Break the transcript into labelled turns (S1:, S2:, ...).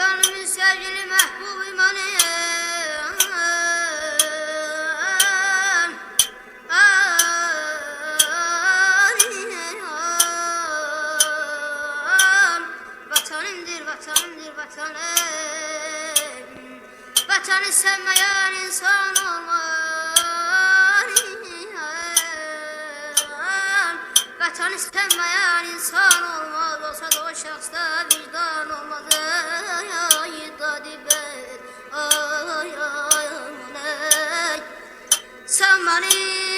S1: Gönlümün sevgili mehbub imanı Vatanımdır, vatanımdır, vatanım. Vatanı sevmeyen insan olmaz. Vatanı sevmeyen insan olmaz. Olsa da o şahsta vicdan olmaz somebody